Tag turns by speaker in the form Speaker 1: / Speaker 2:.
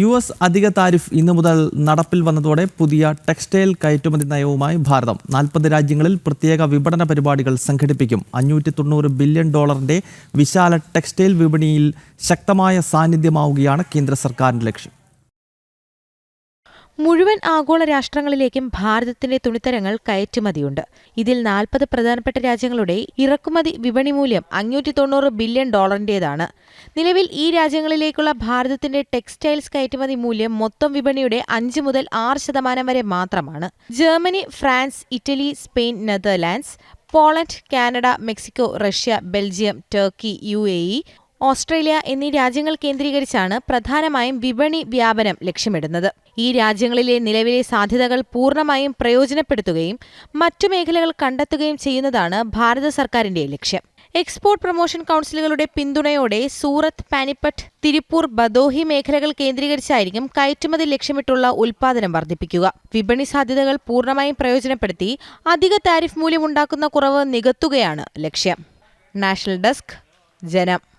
Speaker 1: U S അധിക tariff ഇന്നു മുതൽ നടപ്പിൽ വന്നതോടെ പുതിയ ടെക്സ്റ്റൈൽ കയറ്റുമതി നയവുമായി ഭാരതം. നാൽപ്പത് രാജ്യങ്ങളിൽ പ്രത്യേക വിപണന പരിപാടികൾ സംഘടിപ്പിക്കും. അഞ്ഞൂറ്റി തൊണ്ണൂറ് ബില്യൺ ഡോളറിന്റെ വിശാല ടെക്സ്റ്റൈൽ വിപണിയിൽ ശക്തമായ സാന്നിധ്യമാവുകയാണ് കേന്ദ്ര സർക്കാരിന്റെ ലക്ഷ്യം.
Speaker 2: മുഴുവൻ ആഗോള രാഷ്ട്രങ്ങളിലേക്കും ഭാരതത്തിന്റെ തുണിത്തരങ്ങൾ കയറ്റുമതിയുണ്ട്. ഇതിൽ നാൽപ്പത് പ്രധാനപ്പെട്ട രാജ്യങ്ങളുടെ ഇറക്കുമതി വിപണി മൂല്യം അഞ്ഞൂറ്റി തൊണ്ണൂറ് ബില്യൺ ഡോളറിന്റേതാണ്. നിലവിൽ ഈ രാജ്യങ്ങളിലേക്കുള്ള ഭാരതത്തിന്റെ ടെക്സ്റ്റൈൽസ് കയറ്റുമതി മൂല്യം മൊത്തം വിപണിയുടെ അഞ്ച് മുതൽ ആറ് ശതമാനം വരെ മാത്രമാണ്. Germany France Italy Spain Netherlands Poland Canada Mexico Russia Belgium Turkey U Australia എന്നീ രാജ്യങ്ങൾ കേന്ദ്രീകരിച്ചാണ് പ്രധാനമായും വിപണി വ്യാപനം ലക്ഷ്യമിടുന്നത്. ഈ രാജ്യങ്ങളിലെ നിലവിലെ സാധ്യതകൾ പൂർണമായും പ്രയോജനപ്പെടുത്തുകയും മറ്റു മേഖലകൾ കണ്ടെത്തുകയും ചെയ്യുന്നതാണ് ഭാരത സർക്കാരിന്റെ ലക്ഷ്യം. എക്സ്പോർട്ട് പ്രൊമോഷൻ കൗൺസിലുകളുടെ പിന്തുണയോടെ സൂറത്ത് പാനിപ്പട്ട് തിരുപ്പൂർ ബദോഹി മേഖലകൾ കേന്ദ്രീകരിച്ചായിരിക്കും കയറ്റുമതി ലക്ഷ്യമിട്ടുള്ള ഉൽപാദനം വർദ്ധിപ്പിക്കുക. വിപണി സാധ്യതകൾ പൂർണമായും പ്രയോജനപ്പെടുത്തി അധിക താരിഫ് മൂല്യമുണ്ടാക്കുന്ന കുറവ് നികത്തുകയാണ് ലക്ഷ്യം. നാഷണൽ ഡെസ്ക് ജനം.